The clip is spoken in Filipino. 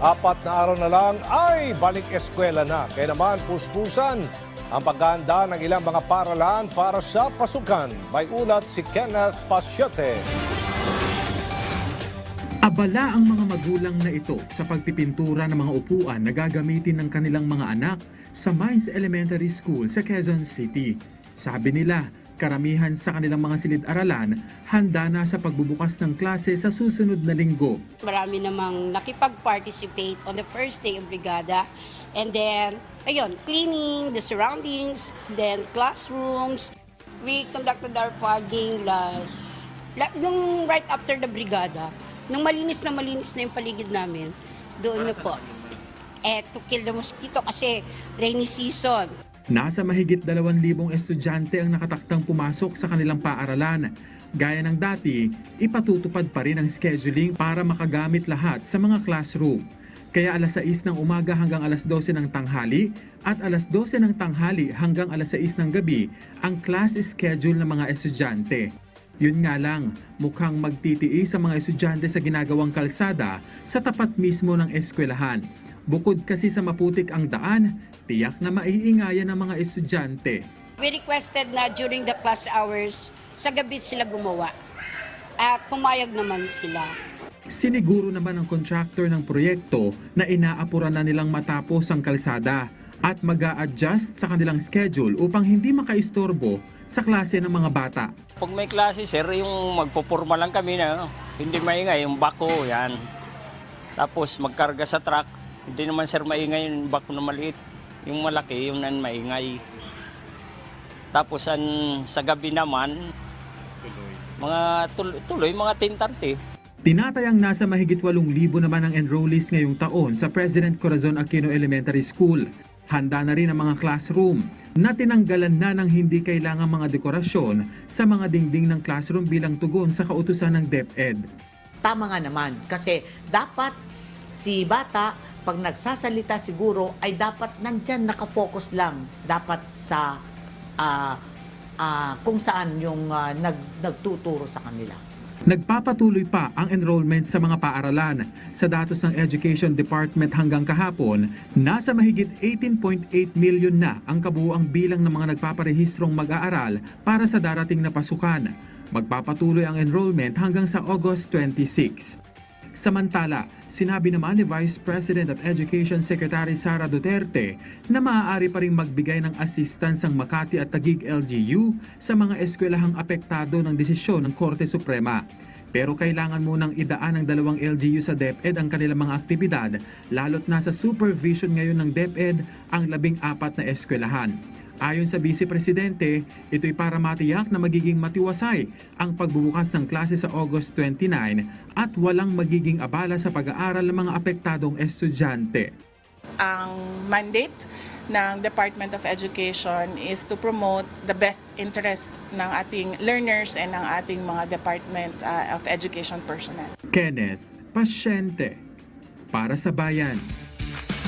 Apat na araw na lang ay balik eskwela na. Kaya naman puspusan ang paghahanda ng ilang mga paralan para sa pasukan. May ulat si Kenneth Pasyete. Abala ang mga magulang na ito sa pagpipintura ng mga upuan na gagamitin ng kanilang mga anak sa Mines Elementary School sa Quezon City. Sabi nila, karamihan sa kanilang mga silid-aralan handa na sa pagbubukas ng klase sa susunod na linggo. Marami namang nakipag-participate on the first day of Brigada. And then, ayun, cleaning the surroundings, then classrooms. We conducted our fogging last, la, nung right after the Brigada. Nung malinis na malinis na yung paligid namin, doon na po. Eh, to kill the mosquito kasi rainy season. Nasa mahigit 2,000 estudyante ang nakataktang pumasok sa kanilang paaralan. Gaya ng dati, ipatutupad pa rin ang scheduling para makagamit lahat sa mga classroom. Kaya alas 6 ng umaga hanggang alas 12 ng tanghali at alas 12 ng tanghali hanggang alas 6 ng gabi ang class schedule ng mga estudyante. Yun nga lang, mukhang magtitiis ang mga estudyante sa ginagawang kalsada sa tapat mismo ng eskwelahan. Bukod kasi sa maputik ang daan, tiyak na maiingayan ng mga estudyante. We requested na during the class hours, sa gabi sila gumawa. At pumayag naman sila. Siniguro naman ng contractor ng proyekto na inaapuran na nilang matapos ang kalsada at mag adjust sa kanilang schedule upang hindi makaistorbo sa klase ng mga bata. Pag may klase, sir, yung magpupurma lang kami na hindi maingay, yung bako, yan. Tapos magkarga sa truck, hindi naman sir maingay yung bako na maliit. Yung malaki, yung nan maingay. Tapos an, sa gabi naman, mga tuloy, tuloy mga 10.30. Tinatayang nasa mahigit 8,000 naman ang enrollees ngayong taon sa President Corazon Aquino Elementary School. Handa na rin ang mga classroom na tinanggalan na ng hindi kailangang mga dekorasyon sa mga dingding ng classroom bilang tugon sa kautusan ng DepEd. tama nga naman kasi dapat si bata pag nagsasalita siguro ay dapat nandyan nakafocus lang dapat sa ah, ah, kung saan yung ah, nag, nagtuturo sa kanila. Nagpapatuloy pa ang enrollment sa mga paaralan. Sa datos ng Education Department hanggang kahapon, nasa mahigit 18.8 million na ang kabuuang bilang ng mga nagpaparehistrong mag-aaral para sa darating na pasukan. Magpapatuloy ang enrollment hanggang sa August 26. Samantala, sinabi naman ni Vice President of Education Secretary Sara Duterte na maaari pa rin magbigay ng assistance ang Makati at Taguig LGU sa mga eskwelahang apektado ng desisyon ng Korte Suprema. Pero kailangan munang idaan ng dalawang LGU sa DepEd ang kanilang mga aktibidad, lalo't nasa supervision ngayon ng DepEd ang labing apat na eskwelahan. Ayon sa Vice Presidente, ito'y para matiyak na magiging matiwasay ang pagbubukas ng klase sa August 29 at walang magiging abala sa pag-aaral ng mga apektadong estudyante. ang mandate ng Department of Education is to promote the best interests ng ating learners and ng ating mga Department uh, of Education personnel. Kenneth Pasyente para sa Bayan.